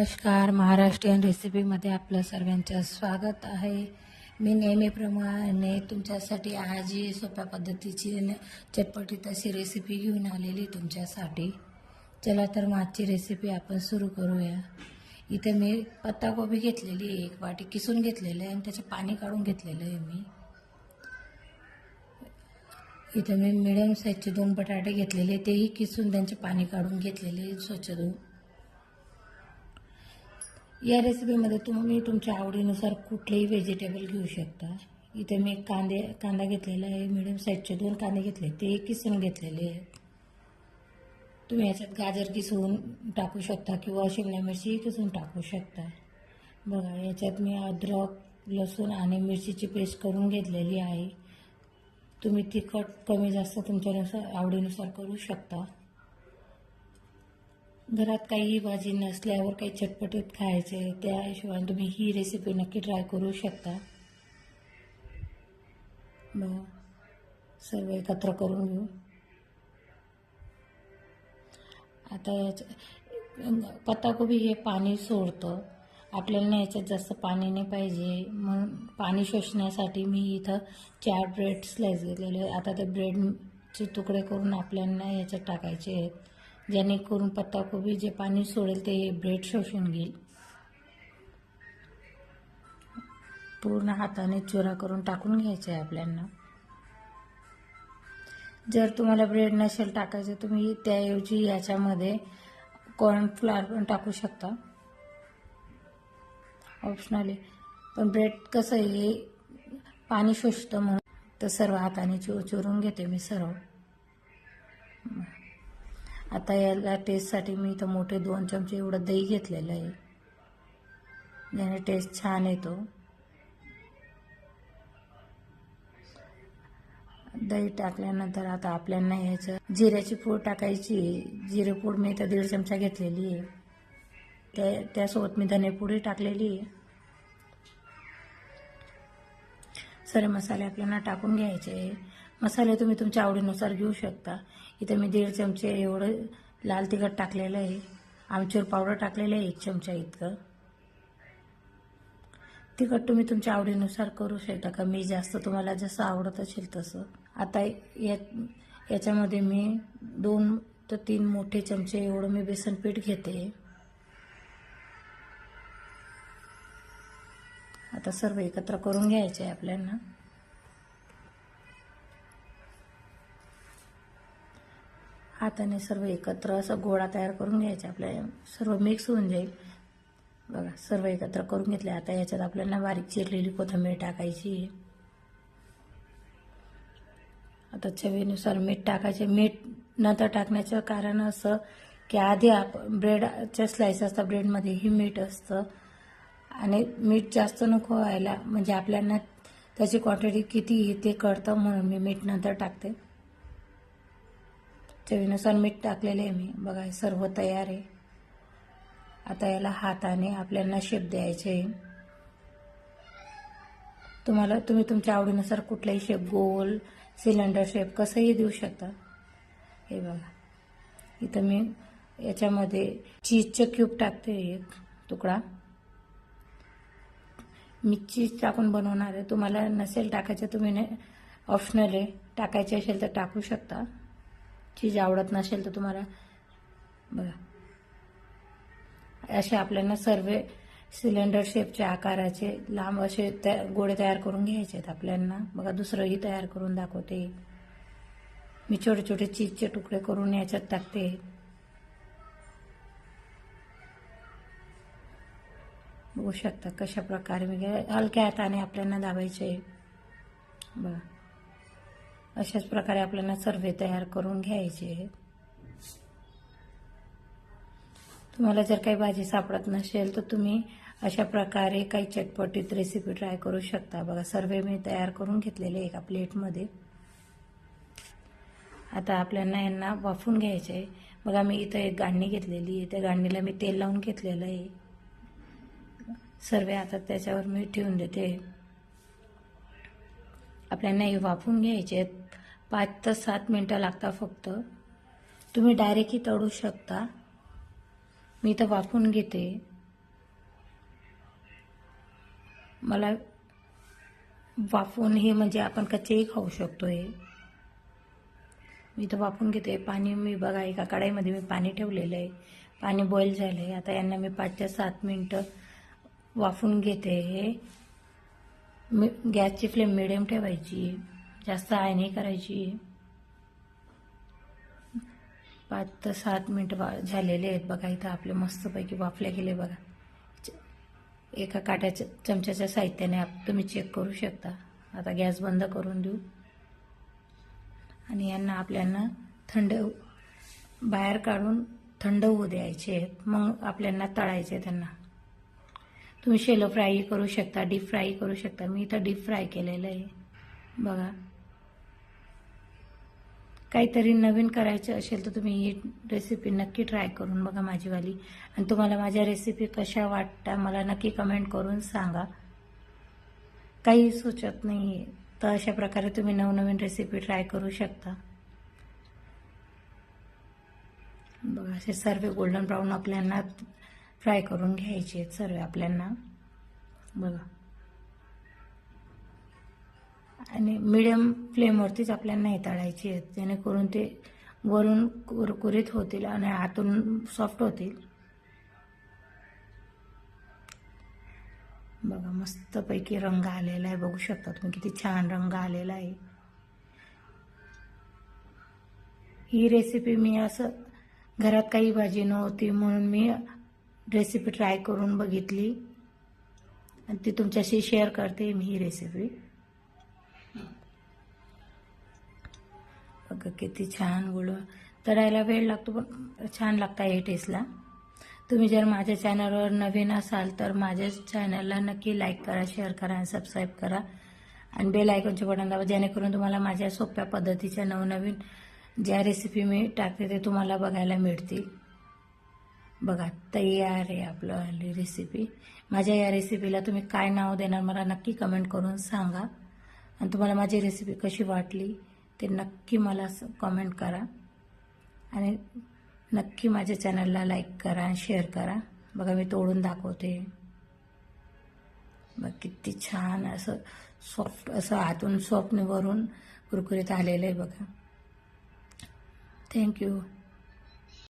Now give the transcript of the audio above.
नमस्कार. महाराष्ट्रीयन रेसिपीमध्ये आपलं सर्वांचं स्वागत आहे. मी नेहमीप्रमाणे तुमच्यासाठी आज ही सोप्या पद्धतीची न- चटपटीत अशी रेसिपी घेऊन आलेली तुमच्यासाठी. चला तर मग आजची रेसिपी आपण सुरू करूया. इथे मी पत्ताकोबी घेतलेली आहे एक वाटी किसून घेतलेलं आहे आणि त्याचं पाणी काढून घेतलेलं आहे मी. इथे मी मिडियम साईजचे दोन बटाटे घेतलेले तेही किसून त्यांचे पाणी काढून घेतलेले स्वच्छ धुवून या रेसिपीमध्ये तुम्ही तुमच्या आवडीनुसार कुठलेही व्हेजिटेबल घेऊ शकता. इथे मी कांदे कांदा घेतलेला आहे मिडियम साईजचे दोन कांदे घेतले ते किसून घेतलेले आहेत तुम्ही याच्यात गाजर किसून टाकू शकता किंवा शिमला मिरची किसून टाकू शकता. बघा याच्यात मी अद्रक लसूण आणि मिरचीची पेस्ट करून घेतलेली आहे. तुम्ही तिखट कमी जास्त तुमच्यानुसार आवडीनुसार करू शकता. घरात काही भाजी नसल्यावर काही चटपटीत खायचे त्या हिशोबाने तुम्ही ही रेसिपी नक्की ट्राय करू शकता. मग सर्व एकत्र करून घेऊ. आता पत्ताकोबी हे पाणी सोडतं. आपल्याला ना याच्यात जास्त पाणी नाही पाहिजे. म्हणून पाणी शोषण्यासाठी मी इथं चार ब्रेड स्लाइस घेतलेले. आता ते ब्रेडचे तुकडे करून आपल्याला याच्यात टाकायचे आहेत. जेणेकरून पत्ताकोबी जे पाणी सोडेल ते ब्रेड शोषून घेईल. पूर्ण हाताने चुरा करून टाकून घ्यायचं आहे आपल्याला जर तुम्हाला ब्रेड नसेल टाकायचं तुम्ही त्याऐवजी याच्यामध्ये कॉर्नफ्लॉवर पण टाकू शकता. ऑप्शनली पण ब्रेड कसं आहे हे पाणी शोषतं म्हणून. तर सर्व हाताने चु चुरून घेते मी सर्व. आता याला टेस्टसाठी मी इथं मोठे दोन चमचे एवढं दही घेतलेलं आहे. ज्याने टेस्ट छान येतो. दही टाकल्यानंतर आता आपल्याला ह्याचं जिऱ्याची पूड टाकायची आहे. जिरे पूड मी इथं दीड चमचा घेतलेली आहे. त्या त्यासोबत मी धनेपूडही टाकलेली आहे. सर्व मसाले आपल्याला टाकून घ्यायचे आहे. मसाले तुम्ही तुमच्या आवडीनुसार घेऊ शकता. इथे मी दीड चमचे एवढं लाल तिखट टाकलेलं आहे. आमचूर पावडर टाकलेलं आहे एक चमचा इतकं. तिखट तुम्ही तुमच्या आवडीनुसार करू शकता कमी जास्त तुम्हाला जसं आवडत असेल तसं. आता या याच्यामध्ये मी दोन ते तीन मोठे चमचे एवढं मी बेसन पीठ घेते. आता सर्व एकत्र करून घ्यायचे आहे आपल्याला. हाताने सर्व एकत्र असं गोळा तयार करून घ्यायचा. आपल्या सर्व मिक्स होऊन जाईल. बघा सर्व एकत्र करून घेतले. आता याच्यात आपल्याला बारीक चिरलेली कोथिंबीर टाकायची. आता चवीनुसार मीठ टाकायचे. मीठ नंतर टाकण्याचं कारण असं की आधी आप ब्रेडच्या स्लाईस असतात ब्रेडमध्ये ही मीठ असतं. आणि मीठ जास्त नको व्हायला म्हणजे आपल्याला त्याची क्वांटिटी किती ही ते कळतं म्हणून मी मीठ नंतर टाकते. चवीनुसार मीठ टाकलेले आहे मी. बघा हे सर्व तयार आहे. आता याला हाताने आपल्याला शेप द्यायचे आहे तुम्हाला तुम्ही तुमच्या आवडीनुसार कुठलाही शेप गोल सिलेंडर शेप कसंही देऊ शकता. हे बघा. इथं मी याच्यामध्ये चीजचं क्यूब टाकते एक तुकडा. मी चीज टाकून बनवणार आहे. तुम्हाला नसेल टाकायचं तुम्ही ऑप्शनल आहे. टाकायचे असेल तर टाकू शकता. चीज आवडत नसेल तर तुम्हाला बघा. असे आपल्याला सर्व सिलेंडर शेपच्या आकाराचे लांब असे त्या गोळे तयार करून घ्यायचे आहेत आपल्याला. बघा दुसरंही तयार करून दाखवते. मी छोटे छोटे चीजचे तुकडे करून याच्यात टाकते. बघू शकता कशा प्रकारे मी हलक्या हाताने आपल्याला दाबायचे. बघा. अशाच प्रकारे आपल्याला सर्वे तयार करून घ्यायचे आहेत. तुम्हाला जर काही भाजी सापडत नसेल तर तुम्ही अशा प्रकारे काही चटपटीत रेसिपी ट्राय करू शकता. बघा सर्वे मी तयार करून घेतलेले एका प्लेटमध्ये. आता आपल्याला यांना वाफून घ्यायचे आहे. बघा मी इथं एक गाडणी घेतलेली आहे. त्या गाडणीला मी तेल लावून घेतलेलं आहे. सर्वे आता त्याच्यावर मी ठेवून देते. आपल्याला हे वाफून घ्यायचे आहेत पाच तर सात मिनटं लागतात फक्त. तुम्ही डायरेक्टही तळू शकता. मी तर वाफून घेते. मला वाफून हे म्हणजे आपण कच्चेही खाऊ शकतो हे मी तर वाफून घेते. पाणी मी बघा एका कढाईमध्ये मी पाणी ठेवलेलं आहे. पाणी बॉईल झालं आहे आता यांना मी पाच ते सात मिनटं वाफून घेते हे. मी गॅसची फ्लेम मिडियम ठेवायची जास्त आय नाही करायची. पाच ते सात मिनटं बा झालेले आहेत बघा इथं आपले मस्तपैकी वाफले गेले बघा. च- एका काट्याच्या चमच्याच्या साहित्याने तुम्ही चेक करू शकता. आता गॅस बंद करून देऊ. आणि यांना आपल्याला थंड बाहेर काढून थंड होऊ द्यायचे आहेत. मग आपल्याला तळायचे त्यांना. तुम्ही शेलो फ्राय करू शकता डीप फ्राय करू शकता. मी इथं डीप फ्राय केलेलं आहे. बघा. काहीतरी नवीन करायचं असेल तर तुम्ही ही रेसिपी नक्की ट्राय करून बघा माझीवाली. आणि तुम्हाला माझ्या रेसिपी कशा वाटता मला नक्की कमेंट करून सांगा. काही सुचत नाही आहे तर अशा प्रकारे तुम्ही नवनवीन रेसिपी ट्राय करू शकता. बघा असे सर्व गोल्डन ब्राऊन आपल्याला फ्राय करून घ्यायचे आहेत सर्व आपल्यांना. बघा. आणि मिडियम फ्लेमवरतीच आपल्याला हे तळायचे आहेत. जेणेकरून ते वरून कुरकुरीत होतील आणि आतून सॉफ्ट होतील. बघा मस्तपैकी रंग आलेला आहे. बघू शकता तुम्ही किती छान रंग आलेला आहे. ही रेसिपी मी असं घरात काही भाजी नव्हती म्हणून मी रेसिपी ट्राय करून बघितली. आणि ती तुमच्याशी शेअर करते मी ही रेसिपी बघा किती छान गुळ. तळायला वेळ लागतो पण छान लागता हे टेस्टला तुम्ही जर माझ्या चॅनलवर नवीन असाल तर माझ्या चॅनलला नक्की लाईक करा शेअर करा आणि सबस्क्राईब करा. आणि बेल आयकॉनचे बटन दाबा जेणेकरून तुम्हाला माझ्या सोप्या पद्धतीच्या नवनवीन ज्या रेसिपी मी टाकते ते तुम्हाला बघायला मिळतील. बघा तयार आहे आपलं रेसिपी माझ्या या रेसिपीला तुम्ही काय नाव देणार मला नक्की कमेंट करून सांगा. आणि तुम्हाला माझी रेसिपी कशी वाटली ते नक्की मला कमेंट करा. आणि नक्की माझ्या चॅनलला लाईक करा आणि शेअर करा. बघा मी तोडून दाखवते. बघ किती छान असं सॉफ्ट असं आतून सॉफ्ट वरून कुरकुरीत आलेलं आहे बघा. थँक्यू